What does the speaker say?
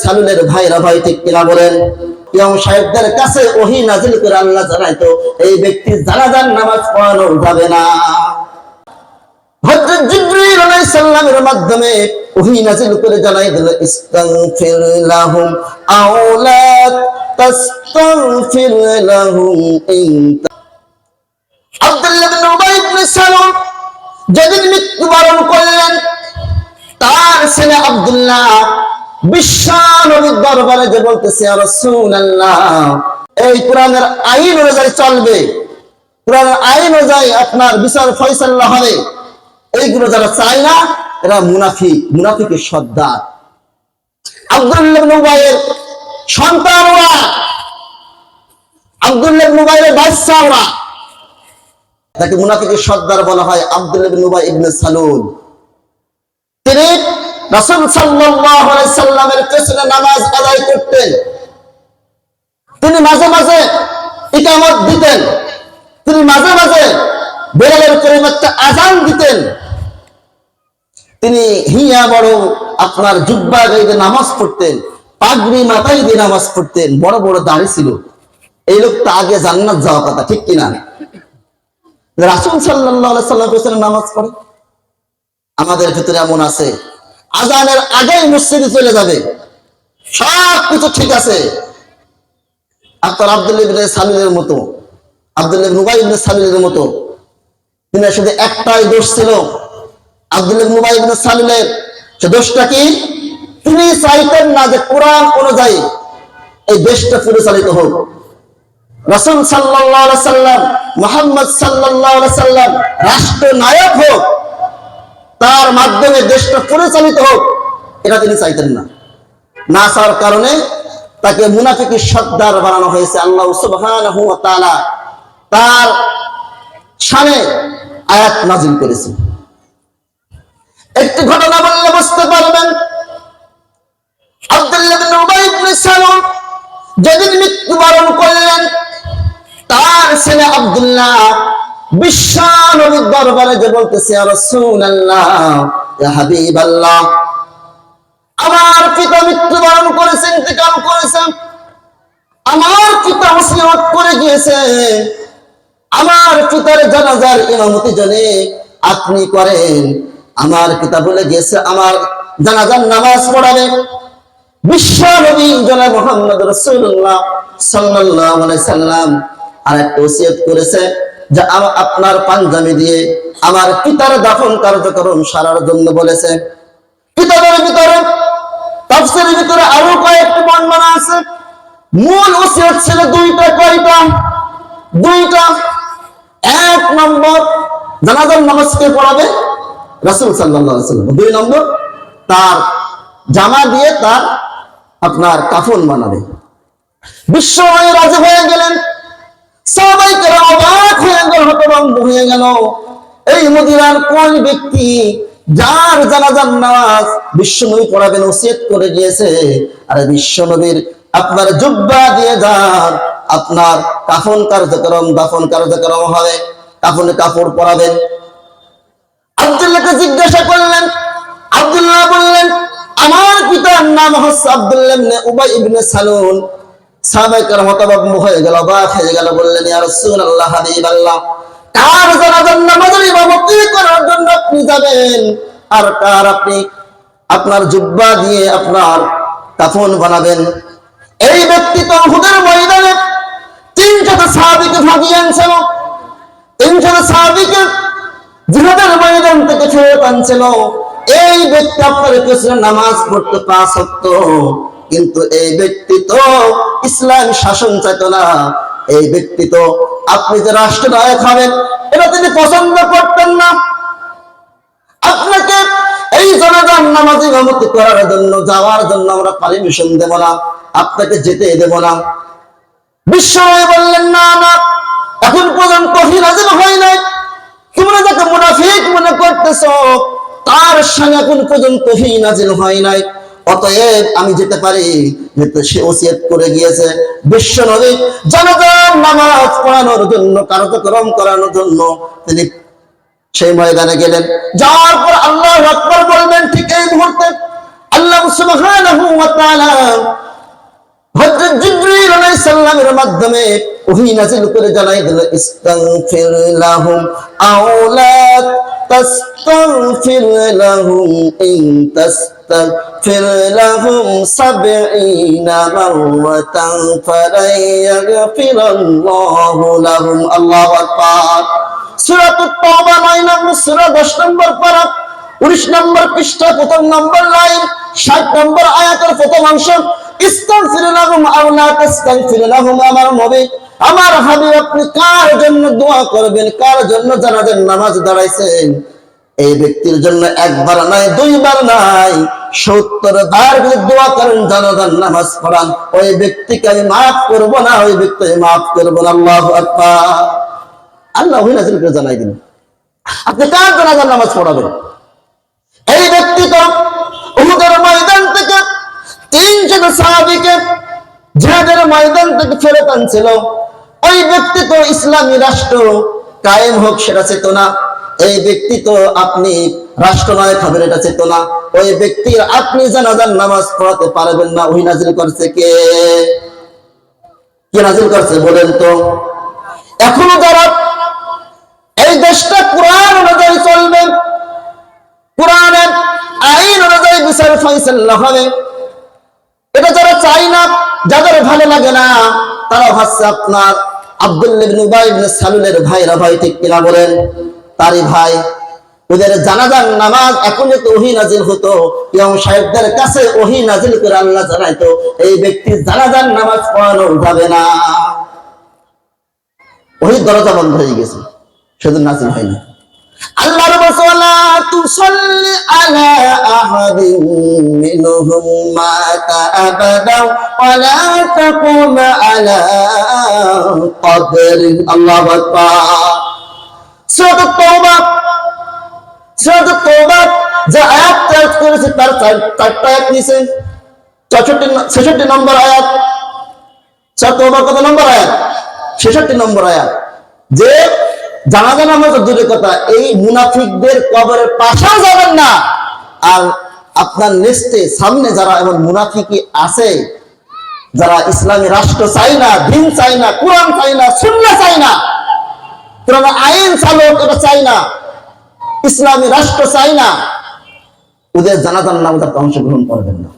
সালুলের ভাইরা ভাই ঠিক কিনা বলেন যেদিন মৃত্যুবরণ করলেন তার ছেলে আব্দুল্লাহ বিশ্বনবীর দরবারে যে বলতেছে রাসূলুল্লাহ এই কোরআনের আইন অনুযায়ী চলবে। কোরআনের আইন অনুযায়ী আপনার বিচার ফয়সালা হবে। এইগুলো যারা চায় না, এরা মুনাফিক, মুনাফিকের সর্দার। আব্দুল্লাহ উবাইয়ের সন্তান ওরা। আব্দুল্লাহ উবাইয়ের বাদশা ওরা। তাকে মুনাফিকের সর্দার বলা হয় আব্দুল্লাহ ইবনে উবাই ইবনে সালুল তিনি রাসূল সাল্লামের পেছনে নামাজ আদায় করতেন। তিনি মাঝে মাঝে ইকামত দিতেন। তিনি মাঝে মাঝে বেলালের করিম একটা আজান দিতেন। তিনি হিয়া বড় আপনার জুব্বা গাইতে নামাজ পড়তেন, পাগড়ি মাথায় দিয়ে নামাজ পড়তেন, বড় বড় দাড়ি ছিল। এই লোকটা আগে জান্নাত যাওয়া কথা, ঠিক কিনা? রাসুল সাল্লাহ সাল্লাম নামাজ পড়ে। আমাদের ভিতরে এমন আছে। আজানের আগেই মসজিদে চলে যাবে। সব কিছু ঠিক আছে। আপনার আব্দুল সালিলের মতো, আব্দুল মুবাই সালিলের মতো। তিনি শুধু একটাই দোষ ছিল। সালিলের সে দোষটা কি? তিনি চাইতেন না যে কোরআন অনুযায়ী এই দেশটা পরিচালিত হোক। রসুল সাল্লাহ সাল্লাম, মোহাম্মদ সাল্লাহ সাল্লাম রাষ্ট্র নায়ক হোক তার মাধ্যমে দেশটা পরিচালিত হোক, এটা তিনি চাইতেন না। না কারণে তাকে মুনাফিকি সর্দার বানানো হয়েছে আল্লাহ তার শানে আয়াত নাজিল করেছে। একটি ঘটনা বললে বুঝতে পারবেন। যেদিন মৃত্যুবরণ করলেন, তার ছেলে আব্দুল্লাহ বিশ্ব নবীর দরবারে যে বলতেছে হাবিবাল্লাহ। আমার পিতা মৃত্যুবরণ করেছে আমার পিতা করে গিয়েছে। আমার পিতার জানাজার ইমামতি জনে আপনি করেন। আমার পিতা বলে গিয়েছে, আমার জানাজার নামাজ পড়াবে। বিশ্ব নবী জনা মোহাম্মদ রাসূলুল্লাহ সাল্লাল্লাহু আলাইহি সাল্লাম আর একটা ওসিয়ত করেছে যে আপনার পাঞ্জাবি দিয়ে আমার পিতার দাফন কার্যক্রম সারার জন্য বলেছে। কিতাবের ভিতরে, তাফসীরের ভিতরে আরও কয়েকটি বর্ণনা আছে। মূল ওসিয়ত ছিল দুইটা কয়টা? দুইটা। এক নম্বর, জানাজার নামাজকে পড়াবে? রাসূল সাল্লাল্লাহু আলাইহি সাল্লাম দুই নম্বর, তার জামা দিয়ে তার আপনার কাফন বানাবে। বিশ্ব হয়ে রাজি হয়ে গেলেন। অবাক হয়ে গেল হয়ে গেল। এই মদিনার কোন ব্যক্তি যার নামাজ বিশ্বনবী পড়াবেন ওসিয়ত করে গিয়েছে আপনার জুব্বা দিয়ে যান, আপনার কাফন কার্যক্রম, দাফন কার্যক্রম হবে। কাফনে কাপড় পরাবেন। আব্দুল্লাহকে জিজ্ঞাসা করলেন, আব্দুল্লাহ বললেন, আমার পিতার নাম হচ্ছে আব্দুল্লাহ উবাই ইবনে সালুল হতভম্ব হয়ে গেল অবাক হয়ে গেল, বললেন, ইয়া রাসূলুল্লাহ ইমামতি করার জন্য আপনি যাবেন? আর কার আপনি আপনার জুব্বা দিয়ে আপনার কাফন বানাবেন? এই ব্যক্তি তো হুদের ময়দানে তিনশত সাহাবিকে ভাগিয়ে আনছিল তিনশত সাহাবিকে জিহাদের ময়দান থেকে ফেরত আনছিল। এই ব্যক্তি আপনার পেছনে নামাজ পড়তে পাঁচ সত্য কিন্তু এই ব্যক্তি তো ইসলাম শাসন চাইত না। এই ব্যক্তি তো আপনি যে রাষ্ট্রনায়ক হবেন, এটা তিনি পছন্দ করতেন না। আপনাকে এই জনগণ নামাজ ইমামতি করার জন্য, যাওয়ার জন্য আমরা পারমিশন দেব না, আপনাকে যেতে দেব না। বিশ্বময় বললেন, না না, এখন পর্যন্ত হিরাজির হয় নাই? তোমরা যাকে মুনাফিক মনে করতেছ, তার সঙ্গে এখন পর্যন্ত হি নাজিল হয় নাই? অতএব আমি যেতে পারি, যেহেতু সে ওসিয়ত করে গিয়েছে বিশ্ব নবী, জনগণ নামাজ পড়ানোর জন্য, কার্যক্রম করানোর জন্য তিনি সেই ময়দানে গেলেন। যাওয়ার পর আল্লাহ আকবর বলবেন ঠিক এই মুহূর্তে আল্লাহ সুবহানাহু ওয়া তাআলা হযরত জিবরীল আলাইহিস সালামের মাধ্যমে ওহী নাযিল করে জানাই দিল, ইস্তাগফির লাহুম আও লা তাস্তাগফির লাহুম ইন তাস্তাগফির লাহুম সাবঈনা মাররাতান ফালান ইয়াগফিরাল্লাহু লাহুম আল্লাহু আকবার সূরাতুত তাওবা 9 নম্বর সূরা 10 নম্বর পারা নম্বর পৃষ্ঠা প্রথম নম্বর লাইন ষাট নম্বর আয়াতের প্রথম অংশ ইস্তাগফির লাহুম আও লা তাস্তাগফির লাহুম আমার নবী আমার হাবিব আপনি কার জন্য দোয়া করবেন? কার জন্য জানাজার নামাজ দাঁড়াইছেন? এই ব্যক্তির জন্য একবার নাই, দুইবার নাই। সত্তর দোয়া করেন জানাজার নামাজ পড়ান। ওই ব্যক্তিকে আমি মাফ করব না, ওই ব্যক্তিকে মাফ করব না। আল্লাহ আল্লাহ জানাই দিন। আপনি কার জানাজার নামাজ পড়াবেন? এই ব্যক্তি তো উহুদের ময়দান থেকে তিনজন সাহাবিকে জিহাদের ময়দান থেকে ফেরত আনছিল। ওই ব্যক্তি তো ইসলামী রাষ্ট্র, কায়েম হোক সেটা চেতনা। এই ব্যক্তি তো আপনি রাষ্ট্র নায়ক হবেন, এটা চেতনা ওই ব্যক্তির আপনি জানাজার নামাজ পড়াতে পারবেন না, ওই নাজিল করছে কে? কে নাজিল করছে বলেন তো। এখনও যারা এই দেশটা কোরআন অনুযায়ী চলবে, কোরআনের আইন অনুযায়ী বিচার ফয়সালা হবে, এটা যারা চাই না, যাদের ভালো লাগে না, তারা ভাবছে আপনার আব্দুল্লাহ উবাই সালুলের ভাইরা ভাই ঠিক কিনা বলেন। তারই ভাই। ওদের জানাজার নামাজ এখন যদি ওহি নাজিল হতো, ইমাম সাহেবদের কাছে ওহি নাজিল করে আল্লাহ জানাইতো, এই ব্যক্তি জানাজার নামাজ পড়ানো যাবে না। ওই দরজা বন্ধ হয়ে গেছে সেদিন নাজিল হয়নি তুসাল্লি আলা আহাদিন মিনহুম ওয়ালা তাকুম আলা আল্লাহু আকবার। সূরা তাওবা সূরা তাওবা, যে আয়াত তেলাওয়াত করেছে তার চারটা আয়াত নিচে 64 ছেষট্টি নম্বর আয়াত। সূরা তাওবা কত নম্বর আয়াত? ছেষট্টি নম্বর আয়াত। যে জানাজা নামাজ দূরের কথা, এই মুনাফিকদের কবরের পাশেও যাবেন না। আর আপনার নেস্টে সামনে যারা এমন মুনাফিকি আছে, যারা ইসলামী রাষ্ট্র চাই না, দিন চাই না, কোরআন চাই না, সুন্নাহ চাই না কোরআন আইন চালু এটা চাই না। ইসলামী রাষ্ট্র চাই না। ওদের জানাজান নামাজ আপনি অংশগ্রহণ করবেন না।